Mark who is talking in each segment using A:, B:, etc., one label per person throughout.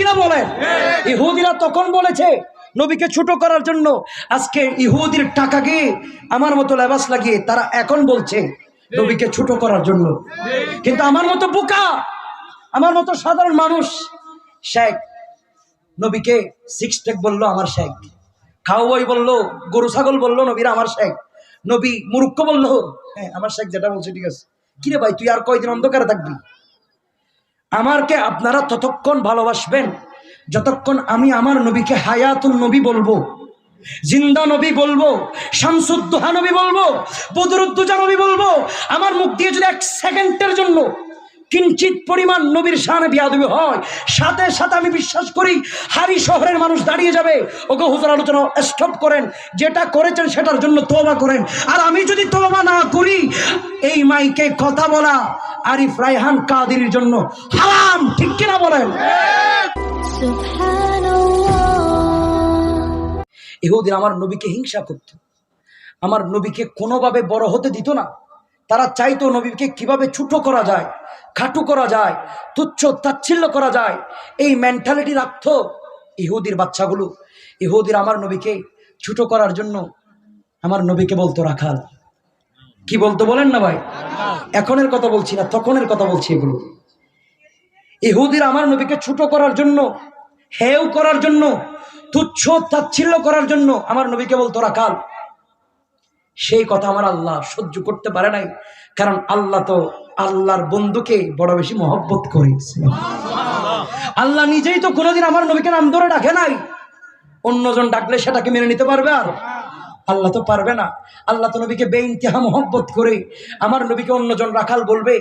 A: কিনা বলেন? ইহুদিরা তখন বলেছে নবীকে ছোট করার জন্য আজকে ইহুদির টাকাকে আমার মতো লেবাস লাগিয়ে তারা এখন বলছে নবীকে ছোট করার জন্য। কিন্তু আমার মতো বোকা আমার মতো সাধারণ মানুষ শেখ নবীকে সিক্স টেক বলল আমার শেখ। খাওয়াই বলল গরু ছাগল বলল নবীরা আমার শেখ। নবী মুরুক্ষ বলল হ্যাঁ আমার শেখ যেটা বলছে ঠিক আছে। কিরে ভাই তুই আর কয়দিন অন্ধকারে থাকবি? আমারকে আপনারা ততক্ষণ ভালোবাসবেন। যতক্ষণ আমি আমার নবীকে হায়াতুল নবী বলব, জিন্দা নবী বলব, শামসুদ্দোহা নবী বলব, বদরুদ্দুজা নবী বলব, আমার মুখ দিয়ে যদি এক সেকেন্ডের জন্য কিঞ্চিত পরিমাণ নবীর শানে বিয়াদবি হয়। সাথে সাথে আমি বিশ্বাস করি হারি শহরের মানুষ দাঁড়িয়ে যাবে। ওকে হুজুর আলোচনা স্টপ করেন। যেটা করেছেন সেটার জন্য তোবা করেন। আর আমি যদি তোবা না করি এই মাইকে কথা বলা আরিফ রায়হান কাদির জন্য হারাম ঠিক কিনা বলেন. ইহুদিন আমার নবীকে হিংসা করত। আমার নবীকে কোনোভাবে বড় হতে দিত না। তারা চাইতো নবীকে কীভাবে ছোট করা যায়। খাটু করা যায়, তুচ্ছ তাচ্ছিল্য করা যায়। এই মেন্টালিটি রাখতো ইহুদির বাচ্চাগুলো। ইহুদির আমার নবীকে ছোট করার জন্য আমার নবীকে বলতো, রাখাল। কি বলতো বলেন না ভাই? এখনের কথা বলছি না, তখনের কথা বলছি এগুলো। ইহুদির আমার নবীকে ছোট করার জন্য হেউ করার জন্য, তুচ্ছ তাচ্ছিল্য করার জন্য আমার নবীকে বলতো, রাখাল। সেই কথা আমার আল্লাহ সহ্য করতে পারে নাই। কারণ আল্লাহ তো আল্লাহর বন্ধুকে বড় বেশি মহব্বত করে। আল্লাহ নিজেই তো কোনোদিন আমার নবীকে নাম ধরে ডাকে নাই। অন্যজন ডাকলে সেটাকে মেনে নিতে পারবে আর? আল্লাহ তো পারবে না। আল্লাহ তো নবীকে বেইনতেহা মহব্বত করে আমার নবীকে অন্যজন রাখাল বলবে,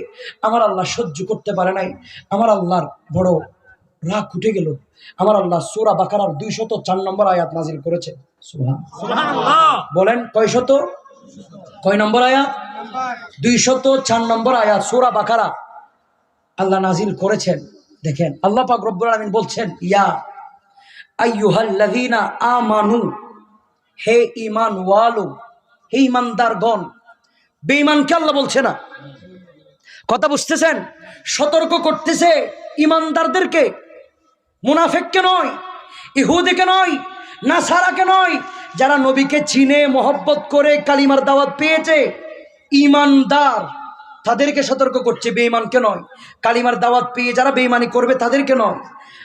A: আমার আল্লাহ সহ্য করতে পারে নাই। আমার আল্লাহর বড় রাগ উঠে গেল। আমার আল্লাহ সুরা বাকারার দুইশত চার নম্বর আয়াত নাজিল করেছে। বলেন কয় শত কয় নম্বর আয়াত দুইশত চার নম্বর আয়াত সুরা বাকারা। আল্লাহ নাজিল করেছেন, দেখেন। আল্লাহ পাক রব্বুল আলামিন বলছেন, ইয়া আইয়ুহাল্লাযীনা আমানু, হে ঈমান ওয়ালো হে ঈমানদারগণ, বেঈমানকে আল্লাহ বলছে না। কথা বুঝতেছেন? সতর্ক করতেছে ঈমানদারদেরকে। মুনাফেককে নয়, ইহুদিকে নয়, নাসারাকে নয় যারা নবীকে চিনে, মহব্বত করে, কালিমার দাওয়াত পেয়েছে ইমানদার তাদেরকে সতর্ক করছে, বেঈমানকে নয়। কালিমার দাওয়াত পেয়ে যারা বেঈমানি করবে, তাদেরকে নয়।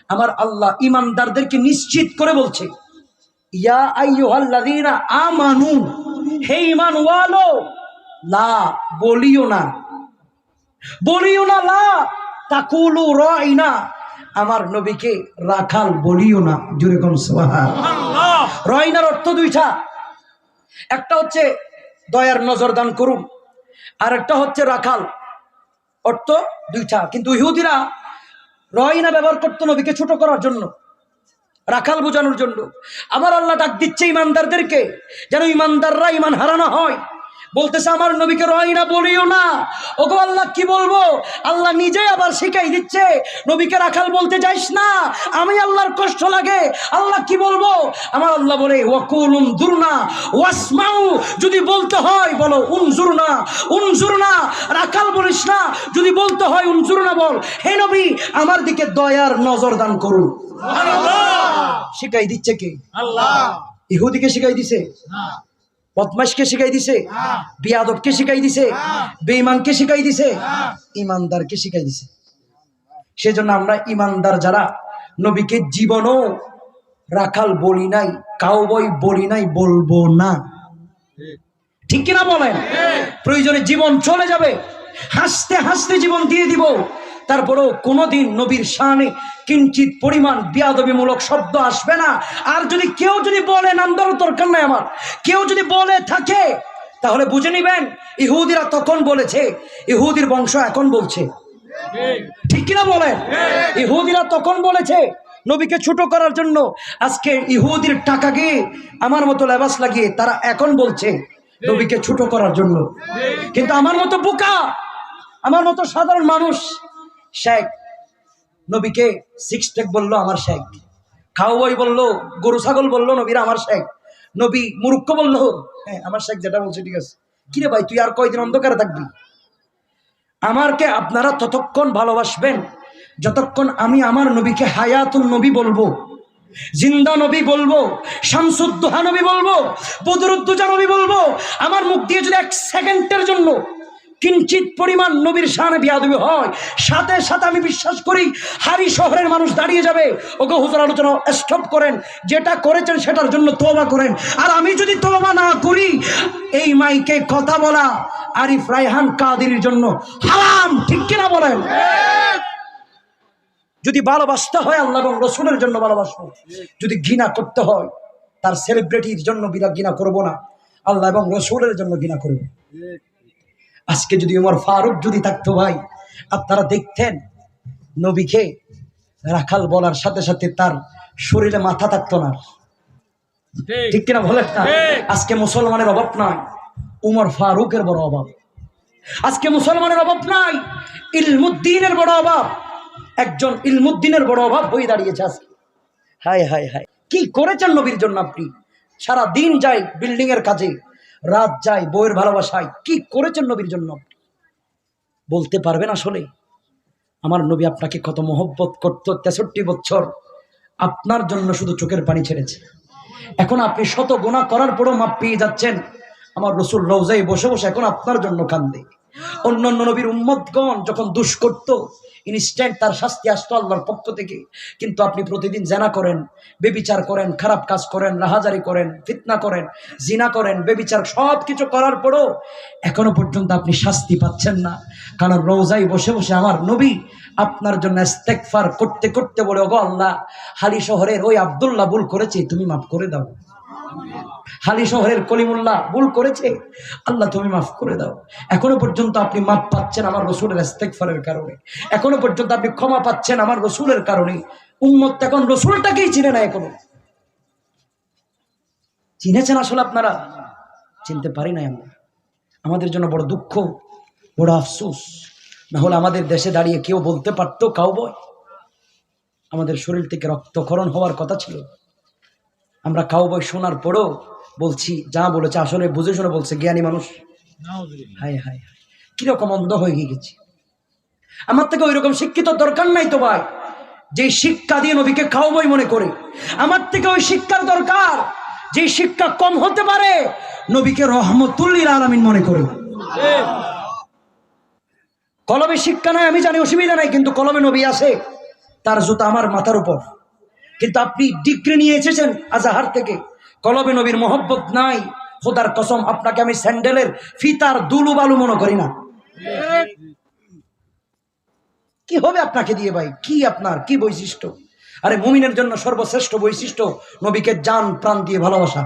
A: আমার আল্লাহ ইমানদারদেরকে নিশ্চিত করে বলছে, ইয়া হে বলিও না। বলিও না আমার নবীকে রাখাল বলিও না জুড়ে কোন রাইনার অর্থ দুইটা। একটা হচ্ছে দয়ার নজর দান করুন আর একটা হচ্ছে রাখাল। অর্থ দুইটা। কিন্তু ইহুদিরা রয়না ব্যবহার করতো নবীকে ছোট করার জন্য, রাখাল বোঝানোর জন্য। আমার আল্লাহ ডাক দিচ্ছে ইমানদারদেরকে, যেন ইমানদাররা ইমান হারানো হয়। বলতেছে আমার নবীকে রয়না বলিও না। ওগো আল্লাহ কি বলব? আল্লাহ নিজে আবার শিখাই দিচ্ছে নবীকে রাখাল বলতে যাইস না আমি আল্লাহর কষ্ট লাগে। আল্লাহ কি বলব? আমার আল্লাহ বলে ওয়াকুলুম দুরনা ওয়াসমাউ যদি বলতে হয় বলো উনজুরনা উনজুরনা রাখাল বলিস না যদি বলতে হয় উনজুরনা বল। হে নবী আমার দিকে দয়ার নজর দান করুন। শিখাই দিচ্ছে কে? আল্লাহ। ইহুদিকে শিখাই দিছে? বদমাসকে শিখাই দিছে বিয়াদবকে শিখাই দিছে বেঈমানকে শিখাই দিছে ইমানদারকে শিখাই দিছে। সেজন্য আমরা ইমানদার যারা নবীকে জীবনও রাখাল বলি নাই কাউবই বলি নাই বলব না। ঠিক কিনা বলেন? প্রয়োজনে জীবন চলে যাবে হাসতে হাসতে জীবন দিয়ে দিব। তারপরেও কোনোদিন নবীর শানে কিঞ্চিত পরিমাণ বিয়াদবিমূলক শব্দ আসবে না। আর যদি কেউ যদি বলে নাম দেওয়ার দরকার নাই আমার, কেউ যদি বলে থাকে, তাহলে বুঝে নিবেন, ইহুদিরা তখন বলেছে, ইহুদির বংশ এখন বলছে। ঠিক কিনা বলেন? ইহুদিরা তখন বলেছে, নবীকে ছোট করার জন্য আজকে ইহুদির টাকাকে আমার মতো লেবাস লাগিয়ে তারা এখন বলছে, নবীকে ছোট করার জন্য। কিন্তু আমার মতো বোকা, আমার মতো সাধারণ মানুষ শেখ। নবীকে সিক্স টেক বলল আমার শেখ। খাওয়াই বলল, গরু ছাগল বলল, নবীরা আমার শেখ। নবী মুরুক্ষ বলল হ্যাঁ আমার শেখ যেটা বলছে, ঠিক আছে। কিরে ভাই, তুই আর কয়দিন অন্ধকারে থাকবি? আমারকে আপনারা ততক্ষণ ভালোবাসবেন, যতক্ষণ আমি আমার নবীকে হায়াতুল নবী বলব, জিন্দা নবী বলব, শামসুদ্দোহা নবী বলব, বদরুদ্দোজা নবী বলব, আমার মুখ দিয়ে যদি এক সেকেন্ডের জন্য কিঞ্চিত পরিমাণ নবীর শানে বিয়াদবি হয়। সাথে সাথে আমি বিশ্বাস করি, হারি শহরের মানুষ দাঁড়িয়ে যাবে। ওকে হুজুর আলোচনা স্টপ করেন। যেটা করেছেন সেটার জন্য তোবা করেন। আর আমি যদি তোবা না করি, এই মাইকে কথা বলা আরিফ রায়হান কাদির জন্য হারাম, ঠিক কিনা বলেন? যদি ভালোবাসতে হয় আল্লাহ এবং রসুলের জন্য ভালোবাসবো। যদি ঘৃণা করতে হয়, তার সেলিব্রিটির জন্য বিরা ঘৃণা করব না। আল্লাহ এবং রসুলের জন্য ঘৃণা করব। আজকে যদি উমর ফারুক যদি থাকতো ভাই আপনারা দেখতেন নবীকে রাখাল বলার সাথে সাথে তার শরীরে মাথা থাকতো না। ঠিক। কিনা বলেন না? আজকে মুসলমানের অভাব নাই উমর ফারুকের বড় অভাব। আজকে মুসলমানের অভাব নাই ইলমুদ্দিনের বড় অভাব। একজন ইলমুদ্দিনের বড় অভাব হয়ে দাঁড়িয়েছে আজকে। হায় হায় হায়। কি করেছেন নবীর জন্য আপনি? সারা দিন যাই বিল্ডিং এর কাজে রাত যায় বইয়ের ভালোবাসায়। কি করেছেন নবীর জন্য? বলতে পারবেন আসলে? আমার নবী আপনাকে কত মহব্বত করতো, তেষট্টি বছর আপনার জন্য শুধু চোখের পানি ছেড়েছে। এখন আপনি শত গোনা করার পরও মাপ পেয়ে যাচ্ছেন। আমার রসুল রোজাই বসে বসে এখন আপনার জন্য কান্দে। অন্য অন্য নবীর উম্মতগণ যখন দুষ করত ইনস্ট্যান্ট তার শাস্তি আসতো আল্লাহর পক্ষ থেকে। কিন্তু আপনি প্রতিদিন জেনা করেন, বেবিচার করেন, খারাপ কাজ করেন রাহাজারি করেন, ফিতনা করেন, জিনা করেন, বেবিচার সব কিছু করার পরও এখনও পর্যন্ত আপনি শাস্তি পাচ্ছেন না। কারণ রোজাই বসে বসে আমার নবী আপনার জন্য ইস্তেকফার করতে করতে বলে, ওগো আল্লাহ, হালি শহরের ওই আব্দুল্লাহ ভুল করেছে, তুমি মাফ করে দাও। হালি শহরের কলিমুল্লাহ ভুল করেছে। আল্লাহ তুমি মাফ করে দাও। এখনও পর্যন্ত আপনি মাফ পাচ্ছেন আমার রসুলের ইস্তেকফারের কারণে। এখনও পর্যন্ত আপনি ক্ষমা পাচ্ছেন আমার রসুলের কারণে। এখন রসুলটাকেই চিনে না এখনও। চিনেছেন আসলে আপনারা? চিনতে পারি নাই আমরা। আমাদের জন্য বড় দুঃখ, বড় আফসোস। না হলে আমাদের দেশে দাঁড়িয়ে কেউ বলতে পারতো কাউ বয় আমাদের শরীর থেকে রক্তক্ষরণ হওয়ার কথা ছিল। আমরা কাউ বয় শোনার পরও বলছি যা বলেছে আসলে বুঝে শুনে বলছে জ্ঞানী মানুষ। হায় হায় কীরকম অন্ধ হয়ে গেছি। আমার থেকে ওই রকম শিক্ষিত দরকার নাই তো ভাই। যে শিক্ষা দিয়ে নবীকে খাওয়াবই মনে করে আমার থেকে ওই শিক্ষার দরকার। যে শিক্ষা কম হতে পারে নবীকে রহমতুল্লিল আলমিন মনে করে। কলমে শিক্ষা নাই আমি জানি অসুবিধা নাই কিন্তু কলমে নবী আছে তার জুতা আমার মাথার উপর। কিন্তু আপনি ডিগ্রি নিয়ে এসেছেন আজাহার থেকে। কলবে নবীর মহব্বত নাই। খোদার কসম, আপনাকে আমি স্যান্ডেলের ফিতার দুলু বালু মনে করি না। কি হবে আপনাকে দিয়ে ভাই? কি আপনার? কি বৈশিষ্ট্য? আরে মুমিনের জন্য সর্বশ্রেষ্ঠ বৈশিষ্ট্য নবীকে জান, প্রাণ দিয়ে ভালোবাসা।